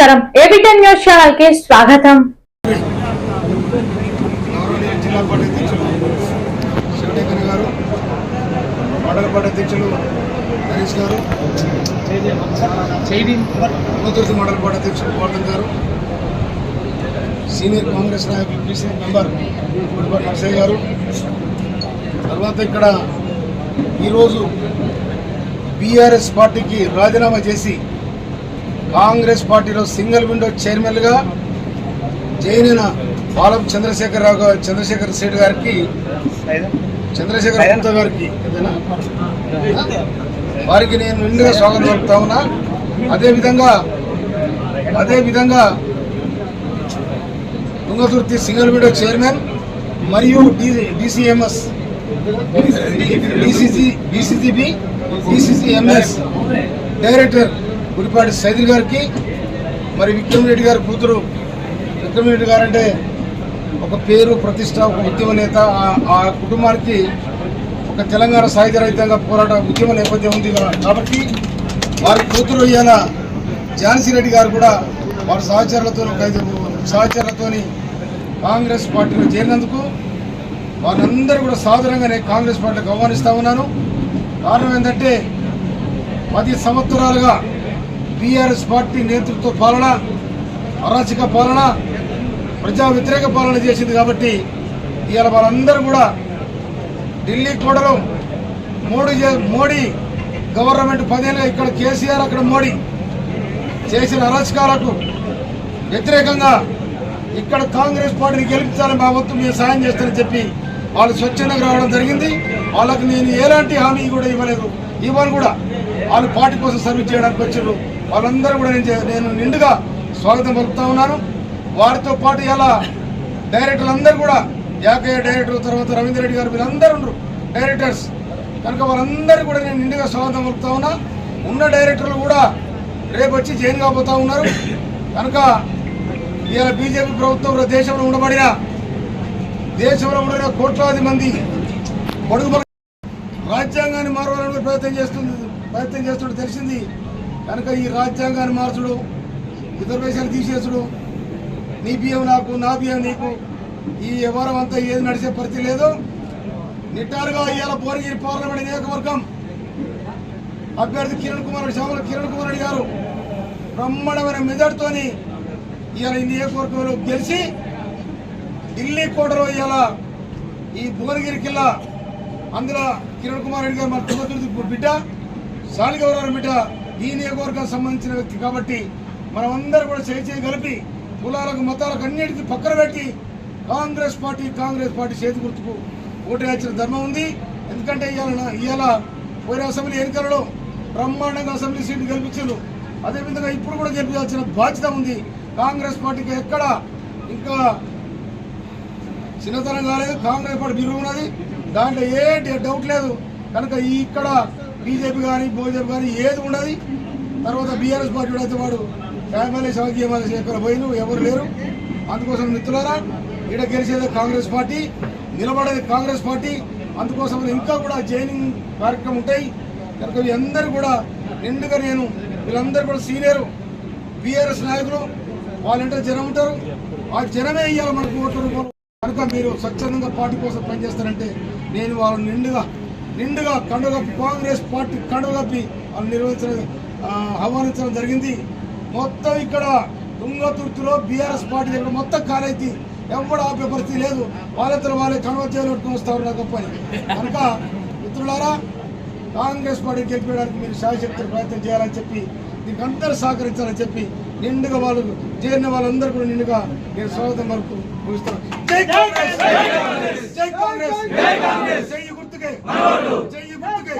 నమస్కారం. ఏబిటెన్ న్యూస్ ఛానల్కి స్వాగతం జిల్లా గారు మండల పార్టీ అధ్యక్షులు గారు గారు సీనియర్ కాంగ్రెస్ నాయకులు బీసీ మెంబర్ గుడిపాటి నరసయ్య గారు. తర్వాత ఇక్కడ ఈరోజు బీఆర్ఎస్ పార్టీకి రాజీనామా చేసి కాంగ్రెస్ పార్టీలో సింగిల్ విండో చైర్మన్గా జైన బాలం చంద్రశేఖర్ రావు గారు చంద్రశేఖర్ శెట్టి గారికి చంద్రశేఖర్ గుప్తా గారికి? వారికి నేను నిండుగా స్వాగతం పలుకుతా ఉన్నా అదేవిధంగా అదేవిధంగా తుంగతుర్తి సింగిల్ విండో చైర్మన్ మరియు DCMS DCC DCCB DCCMS director Gudipati Saidul గారికి మరి విక్రమ్ రెడ్డి గారి కూతురు విక్రమ్ రెడ్డి గారు అంటే ఒక పేరు ప్రతిష్ట ఒక ఉద్యమ నేత. ఆ- కుటుంబానికి ఒక తెలంగాణ సాయుధ రహితంగా పోరాట ఉద్యమ నేపథ్యం ఉంది కాబట్టి వారి కూతురు ఇవాళ ఝాన్సీ రెడ్డి గారు కూడా వారి సహచరులతో సహచరులతో సహచరులతోని కాంగ్రెస్ పార్టీలో చేరినందుకు వారందరూ కూడా సాధారణంగా నేను కాంగ్రెస్ పార్టీకి ఆహ్వానిస్తా ఉన్నాను. కారణం ఏంటంటే పది సంవత్సరాలుగా బీఆర్ఎస్ పార్టీ నేతృత్వ పాలన అరాచక పాలన ప్రజా వ్యతిరేక పాలన చేసింది కాబట్టి ఇవాళ వాళ్ళందరూ కూడా ఢిల్లీ కూడలో మోడీ మోడీ గవర్నమెంట్ పదేళ్ళు ఇక్కడ కేసీఆర్ అక్కడ మోడీ చేసిన అరాచకాలకు వ్యతిరేకంగా ఇక్కడ కాంగ్రెస్ పార్టీని గెలిపించాలని మా వంతు మేము సాయం చేస్తానని చెప్పి వాళ్ళు స్వచ్ఛందంగా రావడం జరిగింది. వాళ్ళకి నేను ఎలాంటి హామీ కూడా ఇవ్వలేదు. ఇవ్వను కూడా. వాళ్ళు పార్టీ కోసం సర్వీస్ చేయడానికి వచ్చారు వాళ్ళందరూ కూడా నేను చే- నేను నిండుగా స్వాగతం పలుకుతా ఉన్నాను. వారితో పాటు ఇలా డైరెక్టర్లు అందరూ కూడా యాకయ్య డైరెక్టర్ తర్వాత రవీంద్ర రెడ్డి గారు వీళ్ళందరూ ఉండరు డైరెక్టర్స్. కనుక వాళ్ళందరూ కూడా నేను నిండుగా స్వాగతం పలుకుతా ఉన్నా. ఉన్న డైరెక్టర్లు కూడా రేపు వచ్చి జైన్ కాబోతా ఉన్నారు. కనుక ఇవాళ బీజేపీ ప్రభుత్వం దేశంలో ఉండబడిన దేశంలో ఉండబడిన కోట్లాది మంది పొడుగు రాజ్యాంగాన్ని మారవాలని ప్రయత్నం చేస్తుంది ప్రయత్నం చేస్తుంటే తెలిసింది. కనుక ఈ రాజ్యాంగాన్ని మార్చుడు రిజర్వేషన్ తీసేసుడు. నీ బియ్యం నాకు నా బియ్యం నీకు. ఈ వ్యవహారం అంతా ఏది నడిచే పరిస్థితి లేదు. నిట్టారుగా ఇవాళ భువనగిరి పార్లమెంట్ నియోజకవర్గం అభ్యర్థి కిరణ్ కుమార్ రెడ్డి కిరణ్ కుమార్ రెడ్డి గారు బ్రహ్మాండమైన మెజార్టీతోని ఇవాళ ఈ నియోజకవర్గంలో గెలిచి ఢిల్లీ కోటలో ఇవాళ ఈ భువనగిరి కిల్లా అందులో కిరణ్ కుమార్ రెడ్డి గారు మన తుంగతుర్తి బిడ్డ శాలిగౌరవ బిడ్డ ఈ నియోజకవర్గానికి సంబంధించిన వ్యక్తి కాబట్టి మనం కూడా చేయి చేయి కలిపి కులాలకు మతాలకు అన్నిటికీ పక్కన పెట్టి కాంగ్రెస్ పార్టీ కాంగ్రెస్ పార్టీ చేతి గుర్తుకు ఓటేయాల్సిన ధర్మం ఉంది. ఎందుకంటే ఇవాళ ఇవాళ పోయిన అసెంబ్లీ ఎన్నికలలో బ్రహ్మాండంగా అసెంబ్లీ సీట్లు గెలిపించారు. అదేవిధంగా ఇప్పుడు కూడా గెలిపించాల్సిన బాధ్యత ఉంది. కాంగ్రెస్ పార్టీకి ఎక్కడ ఇంకా చిన్నతనం కాలేదు. కాంగ్రెస్ పార్టీ బిరువు ఉన్నది. దాంట్లో ఏ డౌట్ లేదు. కనుక ఇక్కడ బీజేపీ కానీ బోజేపీ కానీ ఏది ఉండదు. తర్వాత బీఆర్ఎస్ పార్టీ అయితే వాడు ఫ్యామిలీ ఎమ్మెల్యే శేఖర్ పోయిన ఎవరు లేరు. అందుకోసం మిత్రులారా ఈడ గెలిచేది కాంగ్రెస్ పార్టీ నిలబడేది కాంగ్రెస్ పార్టీ. అందుకోసం ఇంకా కూడా జైనింగ్ కార్యక్రమం ఉంటాయి. కనుక వీళ్ళందరూ కూడా నిండుగా నేను వీళ్ళందరూ కూడా సీనియర్ బీఆర్ఎస్ నాయకులు వాళ్ళంటే జనం ఉంటారు. ఆ జనమే ఇవ్వాలి మనకు ఓట్ల రూపంలో. కనుక మీరు స్వచ్ఛందంగా పార్టీ కోసం పనిచేస్తారంటే నేను వాళ్ళని నిండుగా నిండుగా కండుగప్పి కాంగ్రెస్ పార్టీ కండుగప్పి వాళ్ళు నిర్వహించడం ఆహ్వానించడం జరిగింది. మొత్తం ఇక్కడ తుంగతుర్తిలో బీఆర్ఎస్ పార్టీ దగ్గర మొత్తం కాలైతే ఎవడు ఆపే పరిస్థితి లేదు. వాళ్ళతో వాళ్ళే కన్వర్ట్ చేయబెట్టుకుని వస్తారు నాకు పని. కనుక మిత్రులారా కాంగ్రెస్ పార్టీ గెలిపేయడానికి మీరు శాయశక్తులు ప్రయత్నం చేయాలని చెప్పి దీనికి అందరూ సహకరించాలని చెప్పి నిండుగా వాళ్ళు చేరిన వాళ్ళందరూ కూడా నిండుగా నేను స్వాగతం వరకు ముగిస్తున్నాను. జై కాంగ్రెస్! జై కాంగ్రెస్! జై ಮುತ್ತಿಗೆ ಜೈ ಮುತ್ತಿಗೆ